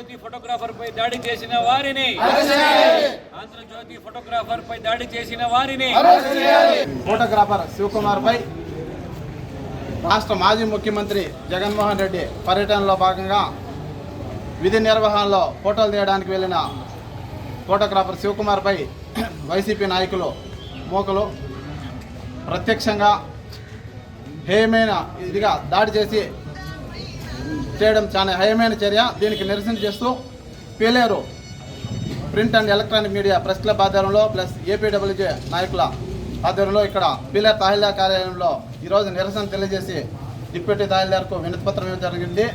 Photographer పై దాడి చేసిన వారిని. ఆంధ్రజ్యోతి ఫోటోగ్రాఫర్ పై దాడి చేసిన వారిని. ఫోటోగ్రాఫర్ శివకుమార్ పై రాష్ట్ర మాజీ ముఖ్యమంత్రి జగన్మోహన్ రెడ్డి పర్యటనలో భాగంగా విధి నిర్వహణలో ఫోటోలు తీయడానికి వెళ్ళిన ఫోటోగ్రాఫర్ శివకుమార్ పై వైసీపీ నాయకులు మూకలు ప్రత్యక్షంగా హేయమైన ఇదిగా దాడి చేసి చేయడం చాలా హయమైన చర్య. దీనికి నిరసన చేస్తూ Pileru print and electronic media press club ఆధ్వర్యంలో ప్లస్ ఏపీడబ్ల్యూజే నాయకుల ఆధ్వర్యంలో ఇక్కడ పీలేరు తహసీల్దార్ కార్యాలయంలో ఈరోజు నిరసన తెలియజేసి డిప్యూటీ తహసీల్దార్కు వినతిపత్రం ఇవ్వడం జరిగింది.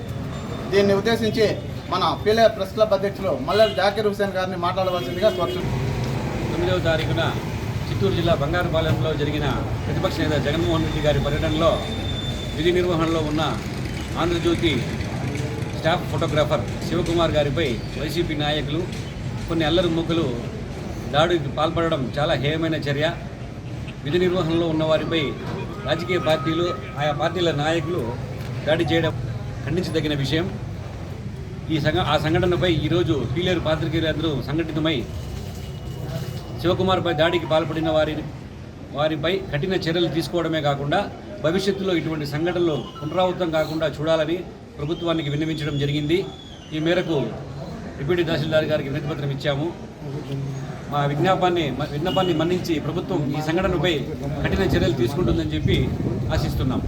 దీన్ని ఉద్దేశించి మన పీలేరు ప్రెస్ క్లబ్ అధ్యక్షులు మల్లెల జాకీర్ హుసేన్ గారిని మాట్లాడవలసిందిగా కోరుతున్నాను తొమ్మిదవ తారీఖున చిత్తూరు జిల్లా బంగారుపాలెంలో జరిగిన ప్రతిపక్ష నేత జగన్మోహన్ రెడ్డి గారి పర్యటనలో విధి నిర్వహణలో ఉన్న ఆంధ్రజ్యోతి స్టాఫ్ ఫోటోగ్రాఫర్ శివకుమార్ గారిపై వైసీపీ నాయకులు కొన్ని అల్లరి ముక్కలు దాడికి పాల్పడడం చాలా హేయమైన చర్య. విధి నిర్వహణలో ఉన్నవారిపై రాజకీయ పార్టీలు ఆయా పార్టీల నాయకులు దాడి చేయడం ఖండించదగిన విషయం. ఈ సంఘ ఆ సంఘటనపై ఈరోజు పీలేరు పాత్రికేయులందరూ సంఘటితమై శివకుమార్పై దాడికి పాల్పడిన వారిని వారిపై కఠిన చర్యలు తీసుకోవడమే కాకుండా భవిష్యత్తులో ఇటువంటి సంఘటనలు పునరావృతం కాకుండా చూడాలని ప్రభుత్వానికి విన్నవించడం జరిగింది. ఈ మేరకు డిప్యూటీ తహసీల్దార్ గారికి వినతిపత్రం ఇచ్చాము. మా విజ్ఞాపాన్ని మ- విన్నపాన్ని మన్నించి ప్రభుత్వం ఈ సంఘటనపై కఠిన చర్యలు తీసుకుంటుందని చెప్పి ఆశిస్తున్నాం.